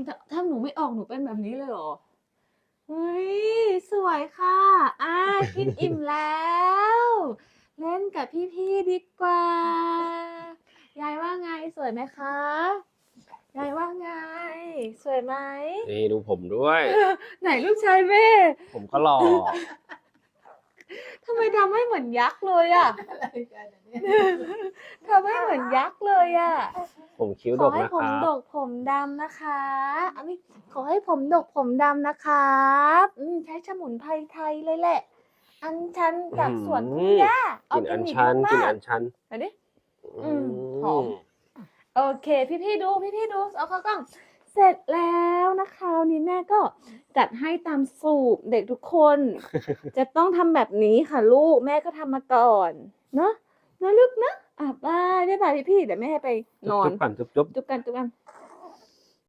มันจะถ้าหนูไม่ออกหนูเป็นแบบนี้เลยเหรอเฮ้ยสวยค่ะ อ่ากินอิ่มแล้ว เล่นกับพี่ๆดีกว่า ยายว่าไงสวยไหมคะ ยายว่าไง สวยไหม นี่ดูผมด้วย ไหนลูกชายแม่ ผมก็หล่อทำไมทำให้เหมือนยักษ์เลยอะอะไรกันเนี่ยทำให้เหมือนยักษ์เลยอะ ผมคิ้วขดอกให้นะผคมรับ ดกผมดำนะคะอันนี้ขอให้ผมดกผมดำนะครับอืมใช้สมุนไพรไทยเลยแหละ อัญชันจากสวนคุณย่ากลิ่นอัญชันกลิ่นอัญชันไปดิ อืมหอม โอเค พี่ๆดูพี่ๆดูเอาเข้ากล้องเสร็จแล้วนะคะวันนี้แม่ก็จัดให้ตามสูตรเด็กทุกคน จะต้องทำแบบนี้ค่ะลูกแม่ก็ทำมาก่อน เนอะ นะลูกนะอะบายบ๊ายบายพี่ๆเดี๋ยวแม่ให้ไปนอนจุ๊บๆก่อนจุ๊บจุบกันจุบกัน